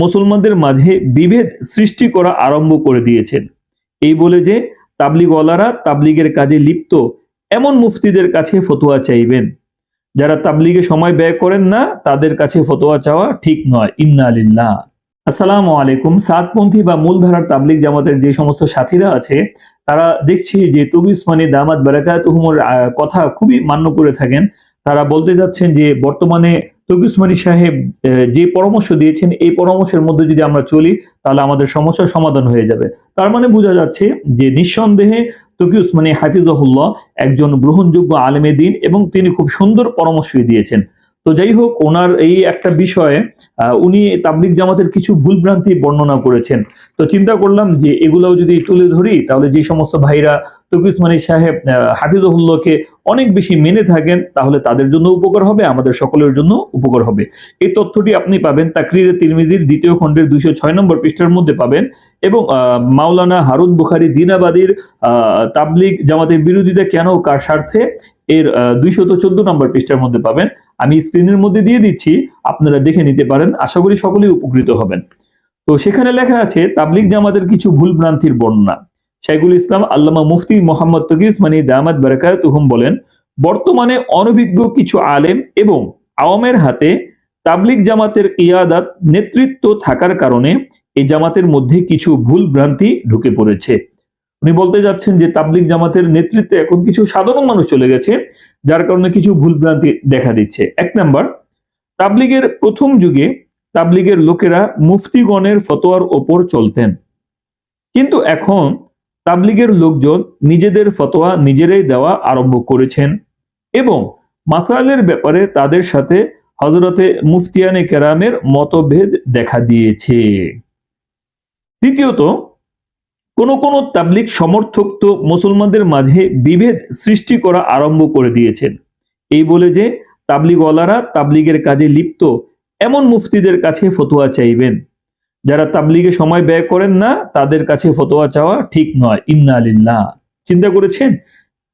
মুসলমানদের মাঝে বিভেদ সৃষ্টি করা আরম্ভ করে দিয়েছেন। এই বলে যে তাবলিগওয়ালারা তাবলিগের কাজে লিপ্ত এমন মুফতিদের কাছে ফতোয়া চাইবেন। যারা তাবলিগে সময় ব্যয় করেন না তাদের কাছে ফতোয়া চাওয়া ঠিক নয়। ইন্না আলিল্লাহ আসসালামু আলাইকুম। সাতপন্থী বা মূলধারার তাবলিগ জামাতের যে সমস্ত সাথীরা আছে তারা দেখছি যে তবু ইসমানি দামাত আহ, কথা খুবই মান্য করে থাকেন। তারা বলতে যাচ্ছেন যে বর্তমানে তবু সাহেব যে পরামর্শ দিয়েছেন, এই পরামর্শের মধ্যে যদি আমরা চলি, তাহলে আমাদের সমস্যার সমাধান হয়ে যাবে। তার মানে বোঝা যাচ্ছে যে নিঃসন্দেহে তকি উসমানী হাফিজহুল্লাহ একজন গ্রহণযোগ্য আলেমে দিন এবং তিনি খুব সুন্দর পরামর্শ দিয়েছেন। তো যাই হোক, ওনার এই একটা বিষয়ে উনি তাবলিক জামাতের কিছু ভুলভ্রান্তি বর্ণনা করেছেন। তো চিন্তা করলাম যে এগুলাও যদি তুলে ধরি, তাহলে যে সমস্ত ভাইরা তকি উসমানী সাহেব হাফিজহুল্লাহকে অনেক বেশি মেনে থাকেন, তাহলে তাদের জন্য উপকার হবে, আমাদের সকলের জন্য উপকার হবে। এই তথ্যটি আপনি পাবেন তাকরিরে তিরমিজির দ্বিতীয় খণ্ডের দুইশো ছয় নম্বর পৃষ্ঠার মধ্যে পাবেন এবং মাওলানা হারুন বুখারি দিনাবাদীর তাবলিগ জামাতের বিরোধিতা কেন কার স্বার্থে এর দুইশত চোদ্দ নম্বর পৃষ্ঠার মধ্যে পাবেন। আমি স্ক্রিনের মধ্যে দিয়ে দিচ্ছি, আপনারা দেখে নিতে পারেন, আশা করি সকলেই উপকৃত হবেন। তো সেখানে লেখা আছে, তাবলিগ জামাতের কিছু ভুল ভ্রান্তির বর্ণনা। শাইখুল ইসলাম আল্লামা মুফতি মোহাম্মদ তকিস মানে দামাত বারাকাতুহুম বলেন, বর্তমানে অনভিজ্ঞ কিছু আলেম এবং আওয়ামের হাতে তাবলিগ জামাতের ইয়াদাত নেতৃত্ব থাকার কারণে এই জামাতের মধ্যে কিছু ভুল ভ্রান্তি ঢুকে পড়েছে। উনি বলতে যাচ্ছেন যে তাবলিগ জামাতের নেতৃত্বে এখন কিছু সাধারণ মানুষ চলে গেছে, যার কারণে কিছু ভুল ভ্রান্তি দেখা দিচ্ছে। এক নাম্বার, তাবলিগের প্রথম যুগে তাবলিগের লোকেরা মুফতিগণের ফতোয়ার ওপর চলতেন। কিন্তু এখন তাবলিগের লোকজন নিজেদের ফতোয়া নিজেরাই দেওয়া আরম্ভ করেছেন এবং মাসালের ব্যাপারে তাদের সাথে হজরতে মুফতিয়ানে কেরামের মতভেদ দেখা দিয়েছে। দ্বিতীয়ত, কোন কোন তাবলিগ সমর্থক তো মুসলমানদের মাঝে বিভেদ সৃষ্টি করা আরম্ভ করে দিয়েছেন। এই বলে যে, তাবলিগওয়ালারা তাবলিগের কাজে লিপ্ত, এমন মুফতিদের কাছে ফতোয়া চাইবেন। যারা তাবলিগে সময় ব্যয় করেন না, তাদের কাছে ফতোয়া চাওয়া ঠিক নয়। ইন্না আলিল্লাহ চিন্তা করেছেন?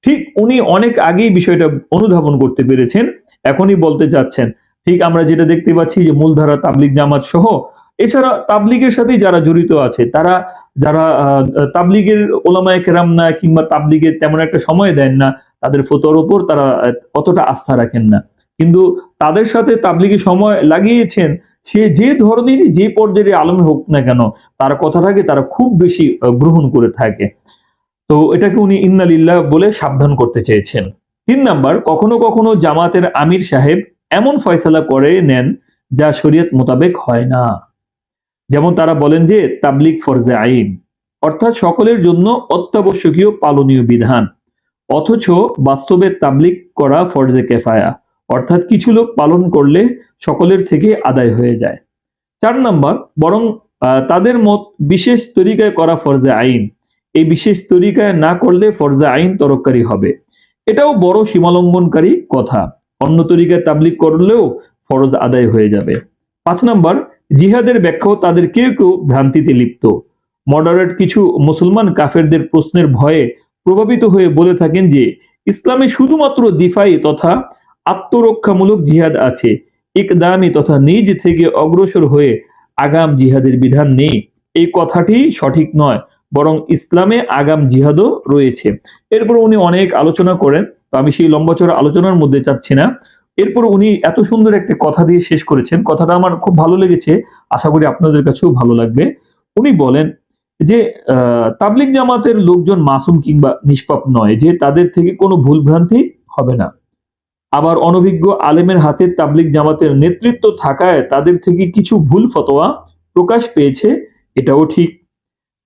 ঠিক উনি অনেক আগেই বিষয়টা অনুধাবন করতে পেরেছেন, এখনই বলতে যাচ্ছেন ঠিক আমরা যেটা দেখতে পাচ্ছি যে মূলধারা তাবলিগ জামাত সহ, এছাড়া তাবলিগের সাথেই যারা জড়িত আছে, তারা যারা তাবলিগের ওলামায় কেরাম না কিংবা তাবলিগের তেমন একটা সময় দেন না, তাদের ফতোয়ার উপর তারা অতটা আস্থা রাখেন না। কিন্তু তাদের সাথে তাবলিগে সময় লাগিয়েছেন, সে যে ধরনেরই যে পর্যায়ে আলমে হোক না কেন, তার কথাটাকে তারা খুব বেশি গ্রহণ করে থাকে। তো এটাকে উনি ইন্নালিল্লাহ বলে সাবধান করতে চেয়েছেন। তিন নাম্বার, কখনো কখনো জামাতের আমির সাহেব এমন ফয়সালা করে নেন যা শরীয়ত মোতাবেক হয় না। যেমন তারা বলেন যে, তাবলিগ ফরজে আইন, অর্থাৎ সকলের জন্য অত্যাবশ্যকীয় পালনীয় বিধান, অথচ বাস্তবে তাবলিগ করা ফরজে কেফায়া। অর্থাৎ কিছু লোক পালন করলে সকলের থেকে আদায় হয়ে যায়। চার নাম্বার, বরং তাদের মত বিশেষ তরিকায় করা ফরজে আইন। এই বিশেষ তরিকায় না করলে ফরজে আইন তরকারি হবে। এটাও বড় সীমালঙ্ঘনকারী কথা। অন্য তরিকায় তাবলিগ করলেও ফরজ আদায় হয়ে যাবে। পাঁচ নাম্বার, জিহাদের ব্যাখ্যাও তাদের কেউ কেউ ভ্রান্তিতে লিপ্ত। মডারেট কিছু মুসলমান কাফেরদের প্রশ্নের ভয়ে প্রভাবিত হয়ে বলে থাকেন যে, ইসলামে শুধুমাত্র দিফাই তথা আত্মরক্ষামূলক জিহাদ আছে। ইকদামি তথা নিজ থেকে অগ্রসর হয়ে আগাম জিহাদের বিধান নেই। এই কথাটি সঠিক নয় বরং ইসলামে আগাম জিহাদও রয়েছে। এরপর উনি অনেক আলোচনা করেন তো আমি সেই লম্বাচড়া আলোচনার মধ্যে চাচ্ছি না। এরপর উনি এত সুন্দর একটা কথা দিয়ে শেষ করেছেন। কথাটা আমার খুব ভালো লেগেছে আশা করি আপনাদের কাছেও ভালো লাগবে। উনি বলেন যে আহ, তাবলিগ জামাতের লোকজন মাসুম কিংবা নিষ্পাপ নয় যে তাদের থেকে কোনো ভুল ভ্রান্তি হবে না। আবার অনভিজ্ঞ আলেমের হাতে তাবলিগ জামাতের নেতৃত্ব থাকায় তাদের থেকে কিছু ভুল ফতোয়া প্রকাশ পেয়েছে, এটাও ঠিক।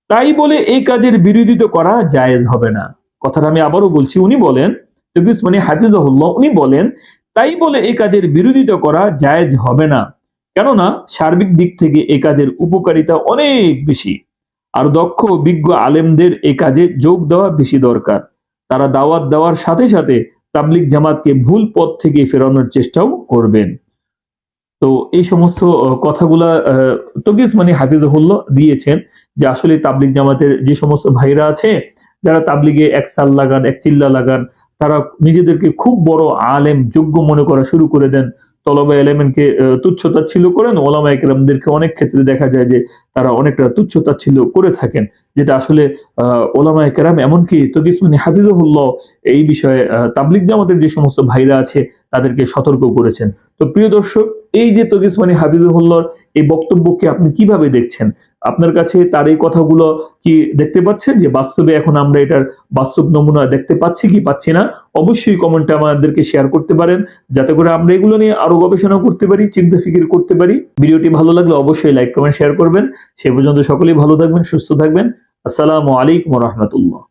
তাই বলে এই কাজের বিরোধিতা করা জায়েজ হবে না। কথাটা আমি আবারও বলছি, উনি বলেন মানে হাফিজাহুল্লাহ, উনি বলেন, তাই বলে এই কাজের বিরোধিতা করা জায়েজ হবে না। কেননা, সার্বিক দিক থেকে এ কাজের উপকারিতা অনেক বেশি। আর দক্ষ, বিজ্ঞ আলেমদের এ কাজে যোগ দেওয়া বেশি দরকার। তারা দাওয়াত দেওয়ার সাথে সাথে তাবলিগ জামাতকে ভুল পথ থেকে ফেরানোর চেষ্টাও করবেন। তো এই সমস্ত কথাগুলা তবিস মানে হাফিজুল্লাহ দিয়েছেন যে আসলে তাবলিক জামাতের যে সমস্ত ভাইরা আছে, যারা তাবলিগে এক সাল লাগান, এক চিল্লা লাগান, তারা নিজেদেরকে খুব বড় আলেম, যোগ্য মনে করা শুরু করে দেন। তলবা এলেমেনকে তুচ্ছতাচ্ছিল্য করেন। ওলামা একরামদেরকে অনেক ক্ষেত্রে দেখা যায় যে তারা অনেকটা তুচ্ছতাচ্ছিল্য করে থাকেন যেটা আসলে আহ, ওলামা একরাম এমনকি তকিসমানি হাফিজহুল্লাহ এই বিষয়ে আহ, তাবলিগ জামাতের যে সমস্ত ভাইরা আছে তাদেরকে সতর্ক করেছেন। তো প্রিয় দর্শক এই যে তকিসমানি হাফিজহুল্লাহর এই বক্তব্যকে আপনি কীভাবে দেখছেন? আপনার কাছে তার এই কথাগুলো কি দেখতে পাচ্ছেন? যে বাস্তবে এখন আমরা এটার বাস্তব নমুনা দেখতে পাচ্ছি কি পাচ্ছি না? অবশ্যই কমেন্টে আমাদেরকে শেয়ার করতে পারেন। যাতে করে আমরা এগুলো নিয়ে আরও গবেষণা করতে পারি, চিন্তা ফিকির করতে পারি। ভিডিওটি ভালো লাগলে অবশ্যই লাইক কমেন্ট শেয়ার করবেন। সে পর্যন্ত সকলেই ভালো থাকবেন, সুস্থ থাকবেন। আসসালামু আলাইকুম রহমতুল্লাহ।